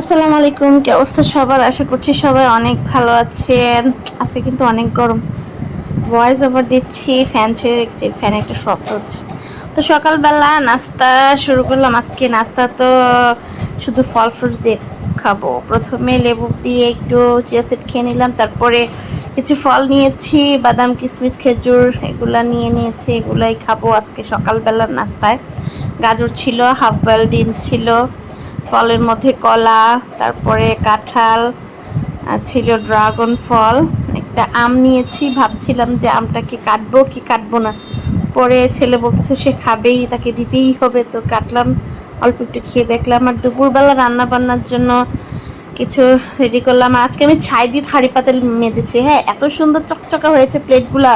আসসালামু আলাইকুম, কি অবস্থা সবার? আশা করছি সবাই অনেক ভালো আছেন। আজকে কিন্তু অনেক গরম। ভয়েস ওভার দিচ্ছি ফ্যান ছেড়ে রেখেছি ফ্যানে একটা শব্দ হচ্ছে। তো সকালবেলা নাস্তা শুরু করলাম। আজকে নাস্তা তো শুধু ফল ফ্রুটস দিয়ে খাব। প্রথমে লেবু দিয়ে একটু চিয়া সিড খেয়ে নিলাম। তারপরে কিছু ফল নিয়েছি, বাদাম, কিশমিশ, খেজুর এগুলা নিয়ে নিয়েছি, এগুলাই খাব আজকে সকালবেলার নাস্তায়। গাজর ছিল হাফ বয়েল ডিম ছিল। ফলের মধ্যে কলা, তারপরে কাঁঠাল ছিল ড্রাগন ফল। একটা আম নিয়েছি, ভাবছিলাম যে আমটাকে কাটবো কি কাটবো না। পরে ছেলে বলতেছে, সে খাবেই, তাকে দিতেই হবে। তো কাটলাম, অল্প একটু খেয়ে দেখলাম। আর দুপুরবেলা রান্না বান্নার জন্য কিছু রেডি করলাম। আজকে আমি ছাই দিয়ে থাড়ি পাতিল মেজেছি। হ্যাঁ এত সুন্দর চকচকা হয়েছে প্লেটগুলা।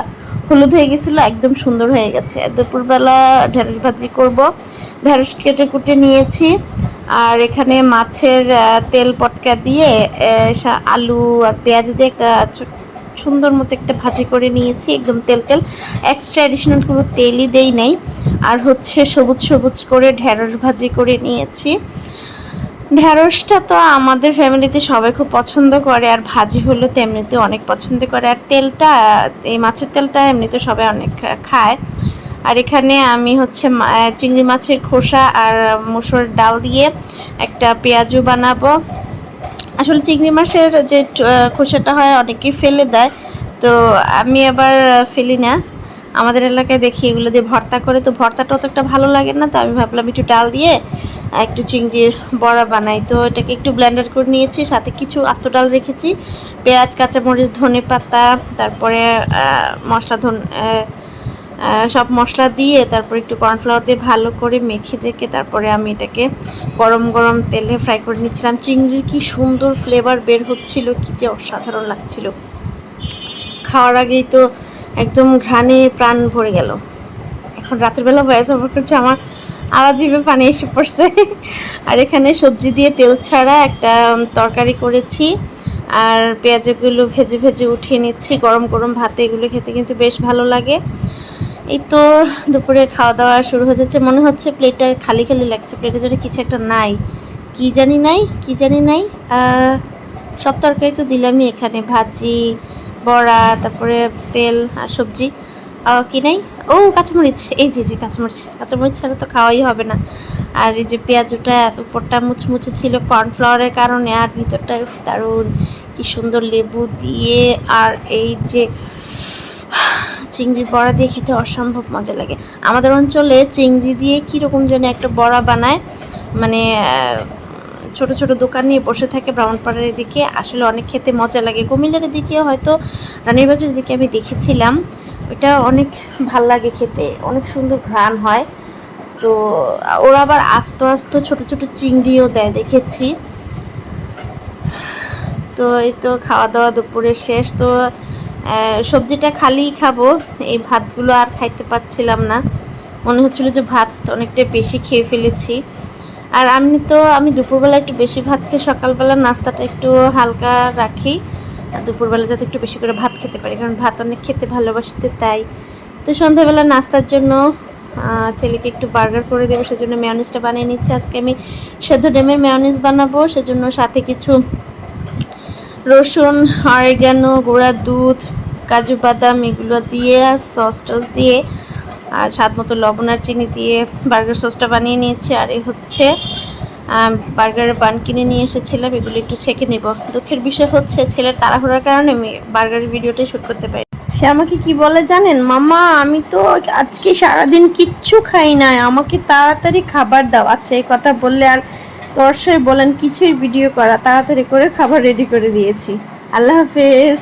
হলুদ হয়ে গেছিল, একদম সুন্দর হয়ে গেছে। দুপুরবেলা ঢেঁড়স ভাজি করব। ঢেঁড়স কেটে কুটে নিয়েছি। আর এখানে মাছের তেল পটকা দিয়ে আলু আর পেঁয়াজ দিয়ে একটা সুন্দর মতো একটা ভাজি করে নিয়েছি, একদম তেল তেল। এক্সট্রা অ্যাডিশনাল কোনো তেলই দেই নাই। আর হচ্ছে সবুজ সবুজ করে ঢেঁড়স ভাজি করে নিয়েছি। ঢ্যাঁড়সটা তো আমাদের ফ্যামিলিতে সবাই খুব পছন্দ করে, আর ভাজি হলো তো এমনিতে অনেক পছন্দ করে। আর তেলটা, এই মাছের তেলটা এমনিতে সবাই অনেক খায়। আর এখানে আমি হচ্ছে চিংড়ি মাছের খোসা আর মুসুর ডাল দিয়ে একটা পেঁয়াজু বানাবো। আসলে চিংড়ি মাছের যে খোসাটা হয় অনেকেই ফেলে দেয়। তো আমি আবার ফেলি না। আমাদের এলাকায় দেখি এগুলো দিয়ে ভর্তা করে। তো ভর্তাটা অত একটা ভালো লাগে না। তো আমি ভাবলাম একটু ডাল দিয়ে একটু চিংড়ির বড়া বানাই। তো এটাকে একটু ব্লেন্ডার করে নিয়েছি। সাথে কিছু আস্ত ডাল রেখেছি। পেঁয়াজ, কাঁচামরিচ ধনে পাতা তারপরে মশলা ধন সব মশলা দিয়ে, তারপর একটু কর্নফ্লাওয়ার দিয়ে ভালো করে মেখে জেকে তারপরে আমি এটাকে গরম গরম তেলে ফ্রাই করে নিচ্ছিলাম। চিংড়ির কি সুন্দর ফ্লেভার বের হচ্ছিল, কি যে অসাধারণ লাগছিল। খাওয়ার আগেই তো একদম ঘ্রাণে প্রাণ ভরে গেল। এখন রাতের বেলা ভয়েস করছে, আমার আওয়াজ জিভে পানি এসে পড়ছে। আর এখানে সবজি দিয়ে তেল ছাড়া একটা তরকারি করেছি। আর পেঁয়াজগুলো ভেজে ভেজে উঠিয়ে নিচ্ছি। গরম গরম ভাতে এগুলো খেতে কিন্তু বেশ ভালো লাগে। এই তো দুপুরে খাওয়া দাওয়া শুরু হয়ে যাচ্ছে। মনে হচ্ছে প্লেটটা খালি খালি লাগছে। প্লেটের জন্য কিছু একটা নাই। কি জানি নাই, কি জানি নাই। সব তরকারি তো দিলামই এখানে। ভাজি, বড়া, তারপরে তেল আর সবজি। কি নাই? ও, কাঁচামরিচ। এই যে যে কাঁচামরিচ। কাঁচামরিচ ছাড়া তো খাওয়াই হবে না। আর এই যে পেঁয়াজটা এত উপরটা মুচমুচে ছিল কর্নফ্লাওয়ারের কারণে, আর ভিতরটা দারুণ। কি সুন্দর লেবু দিয়ে, আর এই যে চিংড়ির বড়া দিয়ে খেতে অসম্ভব মজা লাগে। আমাদের অঞ্চলে চিংড়ি দিয়ে কীরকম যেন একটা বড়া বানায় মানে ছোট ছোট দোকান নিয়ে বসে থাকে ব্রাহ্মণপাড়ার দিকে আসলে অনেক খেতে মজা লাগে। কুমিল্লার দিকে হয়তো রানীরবাজারের দিকে আমি দেখেছিলাম, ওটা অনেক ভালো লাগে খেতে, অনেক সুন্দর ঘ্রাণ হয়। তো, ওরা আবার আস্ত আস্ত ছোট ছোট চিংড়িও দেয়, দেখেছি। তো, এই তো খাওয়া দাওয়া দুপুরের শেষ, তো সবজিটা খালি খাব। এই ভাতগুলো আর খাইতে পারছিলাম না। মনে হচ্ছিল যে ভাত অনেকটা বেশি খেয়ে ফেলেছি। আর আমি তো, আমি দুপুরবেলা একটু বেশি ভাত খেয়ে সকালবেলা নাস্তাটা একটু হালকা রাখি। দুপুরবেলা যাতে একটু বেশি করে ভাত খেতে পারি, কারণ ভাত অনেক খেতে ভালোবাসতে তাই। তো সন্ধ্যাবেলা নাস্তার জন্য ছেলেকে একটু বার্গার করে দেবো, সেজন্য মেয়নিজটা বানিয়ে নিচ্ছি। আজকে আমি সেদ্ধ ডেমের মেয়নিজ বানাবো, সেজন্য সাথে কিছু রসুন, অরেগানো, গুঁড়া দুধ, কাজু বাদাম এগুলো দিয়ে, সস টস দিয়ে, আর স্বাদ মতো লবণ আর চিনি দিয়ে বার্গার সসটা বানিয়ে নিয়েছি। আর এই হচ্ছে বার্গারের বান কিনে নিয়ে এসেছিলাম, এগুলো একটু ছেঁকে নেব। দুঃখের বিষয় হচ্ছে, ছেলের তাড়াহুড়ার কারণে আমি বার্গারের ভিডিওটাই শ্যুট করতে পারি। সে আমাকে কি বলে জানেন? মামা আমি তো আজকে সারাদিন কিচ্ছু খাই নাই, আমাকে তাড়াতাড়ি খাবার দাও। আচ্ছা এই কথা বললে আর তর্ষয় বলেন কিছুই ভিডিও করা তাড়াতাড়ি করে খাবার রেডি করে দিয়েছি। আল্লাহ হাফেজ।